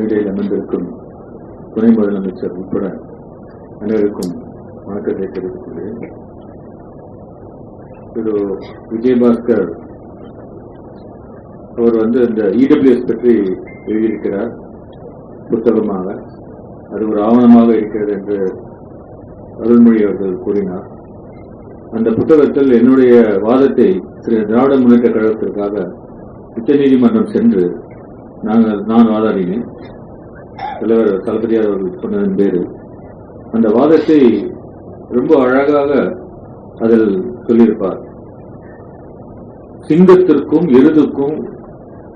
மேடையில் அமர்ந்திருக்கும் துணை முதலமைச்சர் உட்பட அனைவருக்கும் வணக்கத்தை தெரிவித்துள்ளேன் திரு விஜயபாஸ்கர் அவர் வந்து இந்த இடபிள்யூஎஸ் பற்றி எழுதியிருக்கிறார் புத்தகமாக. அது ஒரு ஆவணமாக இருக்கிறது என்று அருள்மொழி அவர்கள் கூறினார். அந்த புத்தகத்தில் என்னுடைய வாதத்தை திரு திராவிட முன்னேற்ற கழகத்திற்காக உச்சநீதிமன்றம் சென்று நாங்கள் நான் வாதாடினேன். தலைவர் தளபதியார் அவர்கள் சொன்னதன் பேரு. அந்த வாதத்தை ரொம்ப அழகாக அதில் சொல்லியிருப்பார். சிங்கத்திற்கும் எருதுக்கும்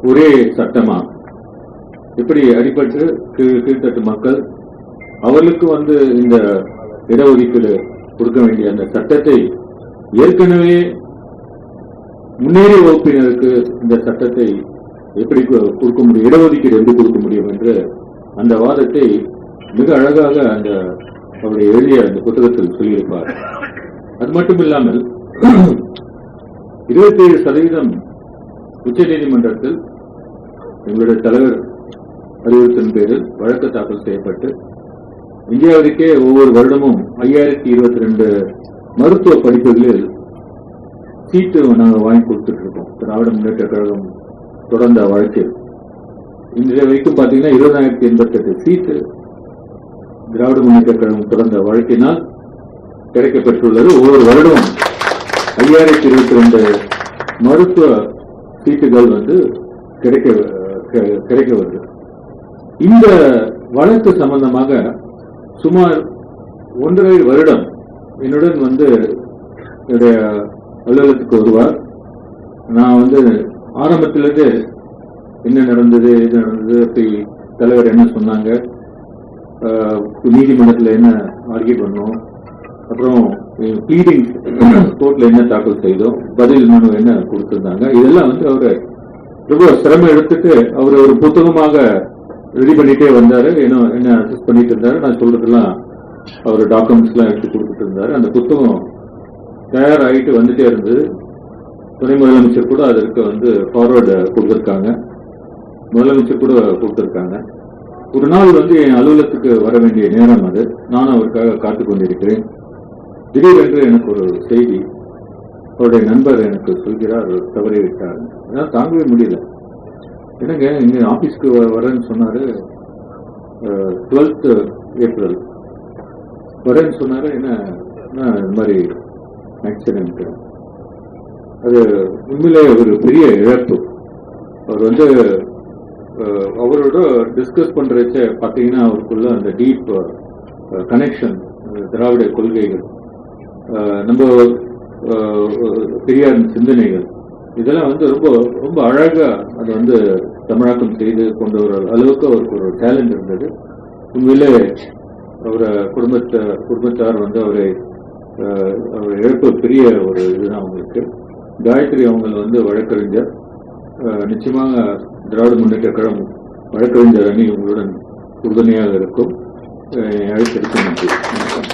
ஒரே சட்டமா? இப்படி அடிபட்டு கீழ் கீழ்த்தட்டு மக்கள் அவர்களுக்கு வந்து இந்த இடஒதுக்கீடு கொடுக்க வேண்டிய அந்த சட்டத்தை ஏற்கனவே முன்னேறிய வகுப்பினருக்கு இந்த சட்டத்தை எப்படி கொடுக்க முடியும் இடஒதுக்கீடு எப்படி கொடுக்க முடியும் என்று அந்த வாதத்தை மிக அழகாக அந்த அவருடைய எழுதிய அந்த புத்தகத்தில் சொல்லியிருப்பார். அது மட்டும் இல்லாமல் இருபத்தி ஏழு சதவீதம் உச்சநீதிமன்றத்தில் எங்களுடைய தலைவர் அறிவுறுத்தின் பேரில் வழக்கு தாக்கல் செய்யப்பட்டு இந்தியாவிற்கே ஒவ்வொரு வருடமும் ஐயாயிரத்தி இருபத்தி ரெண்டு மருத்துவ படிப்புகளில் சீட்டு நாங்கள் வாங்கி கொடுத்துட்டு இருக்கோம். திராவிட முன்னேற்ற கழகம் தொடர்ந்த வழக்கில். இன்றைய வரைக்கும் பார்த்தீங்கன்னா இருபதாயிரத்தி எண்பத்தெட்டு சீட்டு திராவிட முன்னேற்ற கழகம் தொடர்ந்த வழக்கினால் கிடைக்கப்பெற்றுள்ளது. ஒவ்வொரு வருடமும் ஐயாயிரத்தி இருபத்தி ரெண்டு மருத்துவ சீட்டுகள் வந்து கிடைக்க கிடைக்க வருது. இந்த வழக்கு சம்பந்தமாக சுமார் ஒன்றரை வருடம் என்னுடன் வந்து என்னுடைய அலுவலகத்துக்கு வருவார். நான் வந்து ஆரம்பத்திலிருந்து என்ன நடந்தது எது நடந்தது அப்படி தலைவர் என்ன சொன்னாங்க? நீதிமன்றத்தில் என்ன ஆர்கியூ பண்ணோம்? அப்புறம் ப்ளீடிங் கோர்ட்டில் என்ன தாக்கல் செய்தோம்? பதில் மனு என்ன கொடுத்துருந்தாங்க? இதெல்லாம் வந்து அவர் ரொம்ப சிரமம் எடுத்துட்டு அவர் ஒரு புத்தகமாக ரெடி பண்ணிட்டே வந்தார். என்ன என்ன அசஸ் பண்ணிட்டு இருந்தாரு. நான் சொல்றதெல்லாம் அவர் டாக்குமெண்ட்ஸ்லாம் எடுத்து கொடுத்துட்டு இருந்தாரு. அந்த புத்தகம் தயாராகிட்டு வந்துட்டே இருந்தது. துணை முதலமைச்சர் கூட அதற்கு வந்து ஃபார்வர்டு கொடுத்துருக்காங்க. முதலமைச்சர் கூட கொடுத்துருக்காங்க. ஒரு நாள் வந்து என் அலுவலகத்துக்கு வர வேண்டிய நேரம் அது. நான் அவருக்காக காத்துக் கொண்டிருக்கிறேன். திடீரென்று எனக்கு ஒரு செய்தி. அவருடைய நண்பர் எனக்கு சொல்கிறார் தவறி விட்டார். அதான் தாங்கவே முடியல. என்னங்க இங்க ஆபீஸ்க்கு வ- வரேன்னு சொன்னாரு டுவெல்த் ஏப்ரல் வரேன்னு சொன்னாரு என்ன என்ன இந்த மாதிரி ஆக்சிடென்ட் அது உண்மையிலே ஒரு பெரிய இழப்பு. அவர் வந்து அவரோட டிஸ்கஸ் பண்றச்ச பார்த்தீங்கன்னா அவருக்குள்ள அந்த டீப் கனெக்ஷன் திராவிட கொள்கைகள் நம்ம பெரியார் சிந்தனைகள் இதெல்லாம் வந்து ரொம்ப ரொம்ப அழகா அதை வந்து தமிழாக்கம் செய்து கொண்டு வர அளவுக்கு அவருக்கு ஒரு டேலண்ட் இருந்தது. உண்மையிலே அவரை குடும்பத்தை குடும்பத்தார் வந்து அவரை அவர் இழப்பு பெரிய ஒரு இதுதான் அவங்களுக்கு. காயத்ரி அவங்க வந்து வழக்கறிஞர். நிச்சயமாக திராவிட முன்னேற்ற கழகம் வழக்கறிஞர் அணி உங்களுடன் உறுதுணையாக இருக்கும். அழைத்திருக்க நன்றி. வணக்கம்.